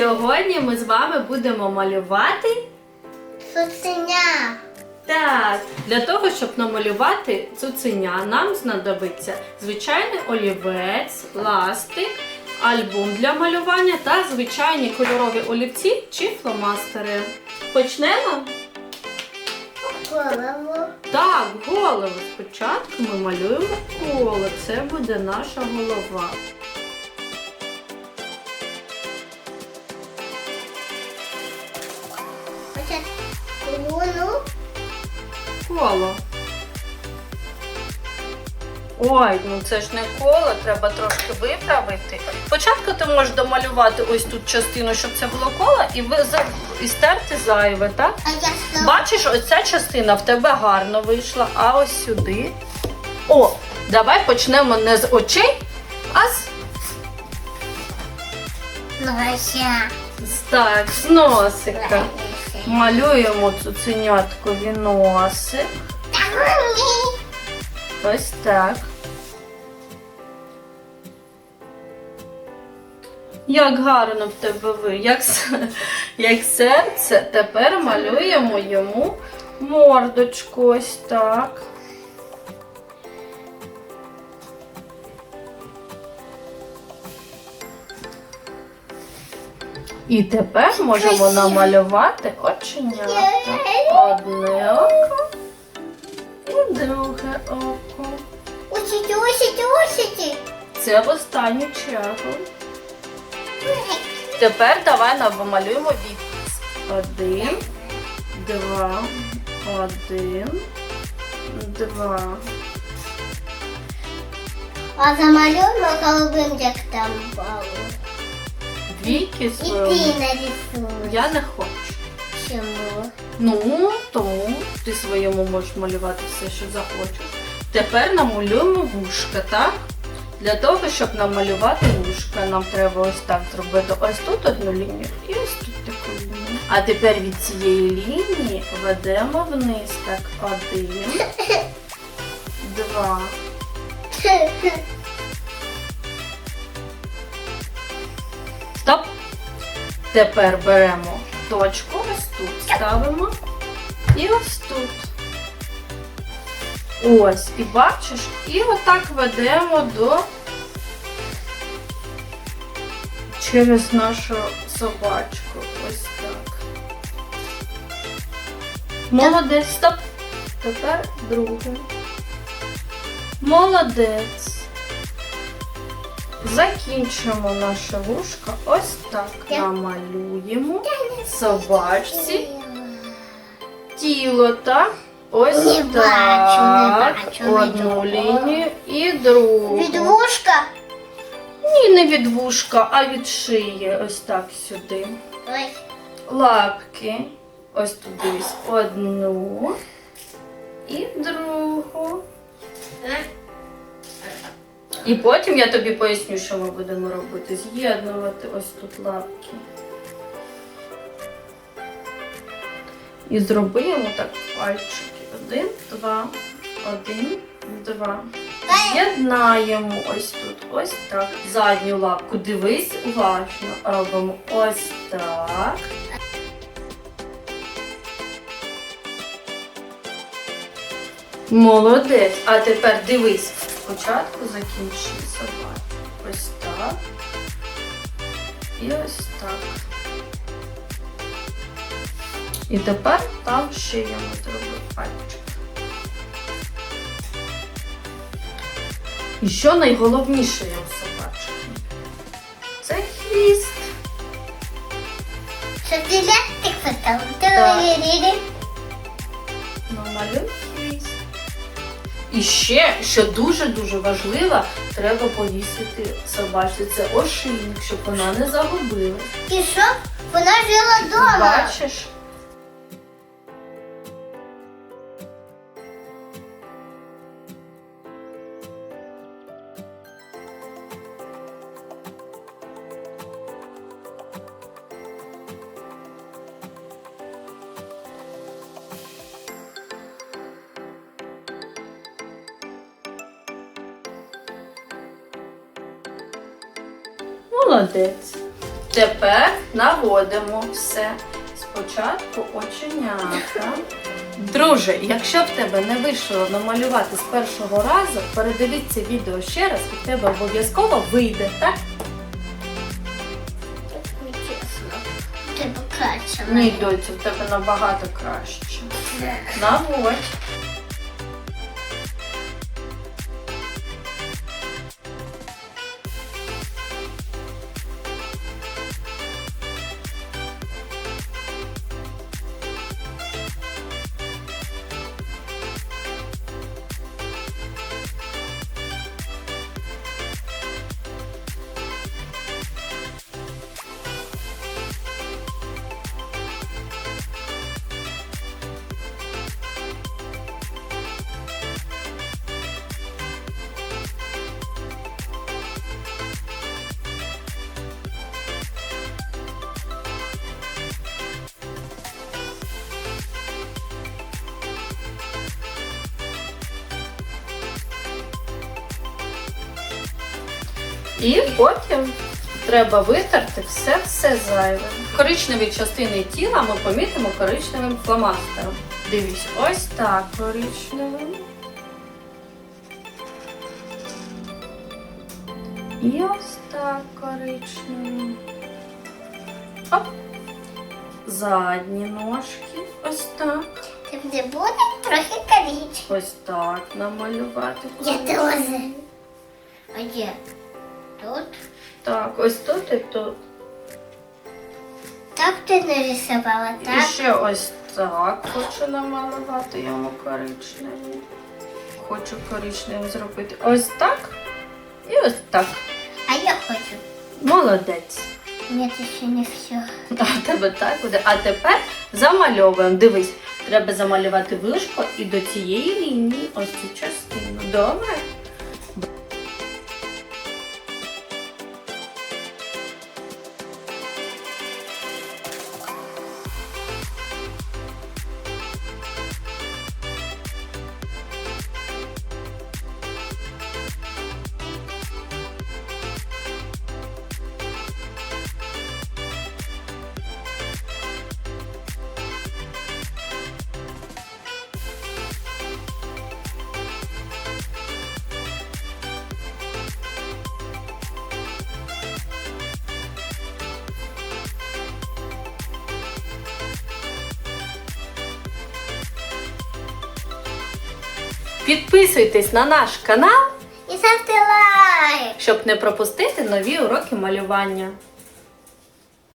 Сьогодні ми з вами будемо малювати. Цуценя. Так, для того, щоб намалювати цуценя, нам знадобиться звичайний олівець, ластик, альбом для малювання та звичайні кольорові олівці чи фломастери. Почнемо? Голову. Так, голову. Спочатку ми малюємо коло. Це буде наша голова. Коло. Ой, ну це ж не коло, треба трошки виправити. Спочатку ти можеш домалювати ось тут частину, щоб це було коло, і, ви, і стерти зайве, так? А я що? Бачиш, ось ця частина в тебе гарно вийшла, а ось сюди. О, давай почнемо не з очей, а з, Нося. з- так, з носика. Малюємо цуценяткові носи. Ось так. Як гарно в тебе ви, як, як серце. Тепер малюємо йому мордочку ось так. І тепер можемо намалювати оченята. Одне око і друге око. Усіті, усіті, усіті. Це в останню чергу. Тепер давай намалюємо відтиск. Один, два, один, два. А замалюємо голубим, як там було. Віки І ти нарисуй. Я не хочу. Чому? Ну, тому ти своєму можеш малювати все, що захочеш. Тепер намалюємо вушка, так? Для того, щоб намалювати вушка, нам треба ось так зробити ось тут одну лінію і ось тут таку лінію. А тепер від цієї лінії ведемо вниз так один, два. Стоп! Тепер беремо точку, ось тут ставимо і ось тут. Ось, і бачиш, і отак ведемо до через нашу собачку. Ось так. Молодець, стоп. Тепер друге. Молодець. Закінчимо наше вушко ось так. Намалюємо собачці тіло, так? Ось Не бачу, так. не бачу, Одну лінію і другу. Від вушка. Ні, не від вушка, а від шиї. Ось так сюди. Ой. Лапки. Ось дивись. Одну і другу. І потім я тобі поясню, що ми будемо робити. З'єднувати ось тут лапки. І зробимо так пальчики. Один, два, один, два. З'єднаємо ось тут, ось так. Задню лапку. Дивись уважно. Робимо ось так. Молодець. А тепер дивись. Спочатку закінчи собаку. Ось так. І ось так. І тепер там шию ми зробимо пальчик. І що найголовніше є у собачки? Це хвіст. Що ти ляттик фотав? Так. Ти Намалюй хвіст. І ще, що дуже-дуже важливо, треба повісити собачці. Це ошийник, щоб вона не загубила. І щоб Вона жила вдома. Бачиш? Молодець. Тепер наводимо все. Спочатку оченята. Друже, якщо в тебе не вийшло намалювати з першого разу, передивіться відео ще раз, і в тебе обов'язково вийде, так? Треба краще. Ні, доцю, в тебе набагато краще. Наводь. І потім треба витерти все-все зайве. Коричневі частини тіла ми помітимо коричневим фломастером. Дивись, ось так коричневим. І ось так коричневим. Оп. Задні ножки. Ось так. Там де буде трохи коріч. Ось так намалювати. Я теж. А де? Тут? Так, ось тут і тут. Так ти нарисувала, І так? ще ось так хочу намалювати йому коричневим. Хочу коричневим зробити. Ось так і ось так. А я хочу. Молодець. Ні, це ще не все. А в тебе так буде. А тепер замальовуємо. Дивись, треба замалювати вишку і до цієї лінії ось цю частину. Добре? Підписуйтесь на наш канал, І ставте лайк. щоб не пропустити нові уроки малювання.